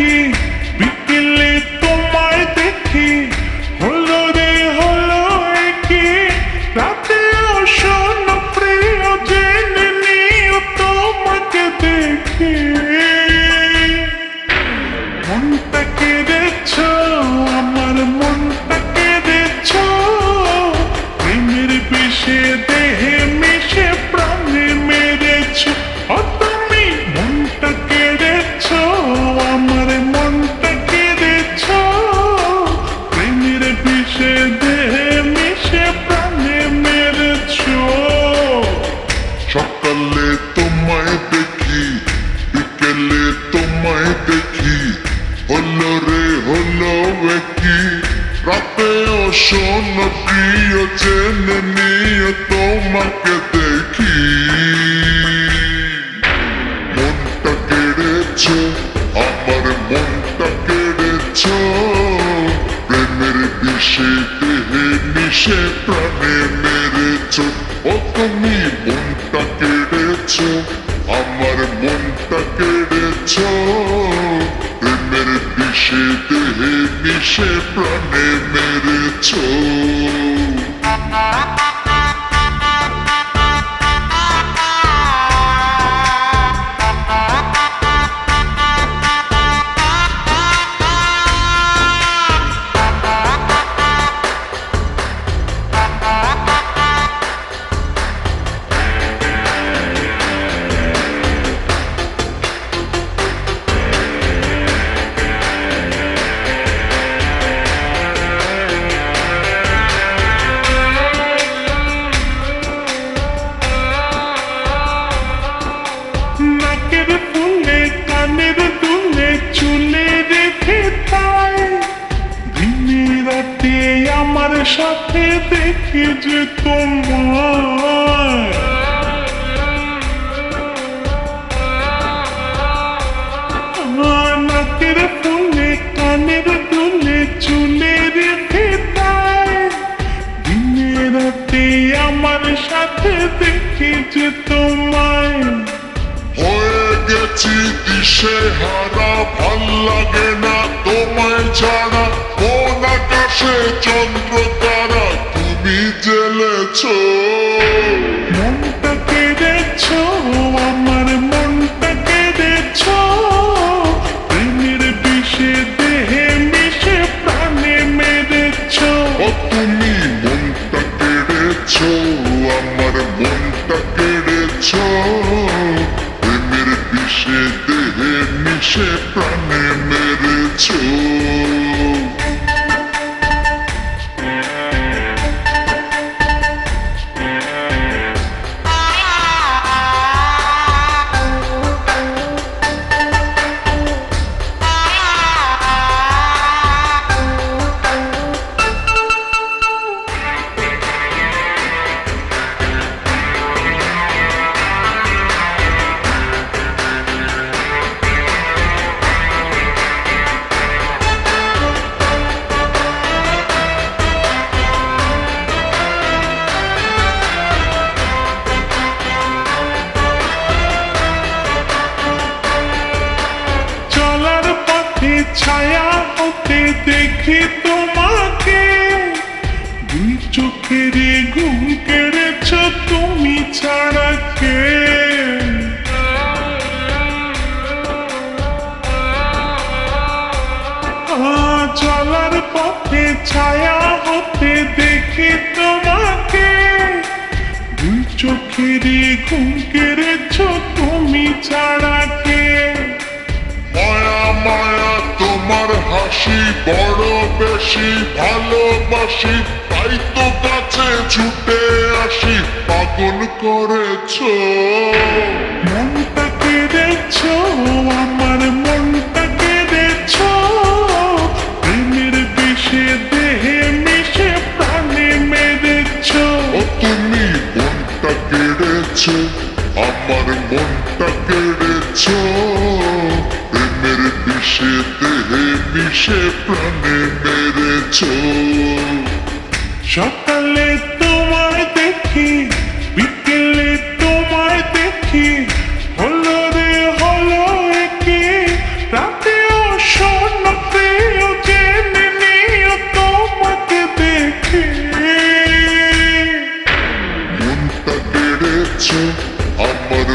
aqui. শোন প্রিয় জেনে নিয়ে তোমাকে দেখি। মনটা কেড়েছ, আমার মনটা কেড়েছ। প্রেমের বিষে দেহে মিশে প্রাণে মেরেছ। ও তুমি মনটা কেড়েছ বিষে দেহে মিশে প্রাণে মেরেছ। আমার সাথে দেখি যে তোমার কানের আমার সাথে দেখে তোমায়। হয়ে গেছি দিশে হারা, ভালো লাগে না তোমায় ছাড়া। আকাশে চন্দ্র তারা তুমি জেলেছ মনটা কেড়েছ আমার মনটা কেড়েছ প্রেমের বিষে দেহে মিশে প্রাণে মেরেছ। তুমি দেখি তোমাকে। দুই চোখের ঘুম কেড়েছ তুমি ছাড়া কে? চলার পথে ছায়া হতে দেখি তোমাকে। দুই চোখের ঘুম কেড়েছ তুমি ছাড়া হাসি বড় বেশি, ভালোবাসি, তাই তো কাছে ছুটে আসি, পাগল করেছ। মনটা কেড়েছ আমার মনটা মেরে বিষে প্রাণে মেরেছ। সকালে তোমায় দেখি বিকেলে তোমায় দেখি হলো রে হলো একে। রাতে অসন্ন প্রিয় জেনে নিও তোমাকে দেখে। মনটা বেড়েছ আমার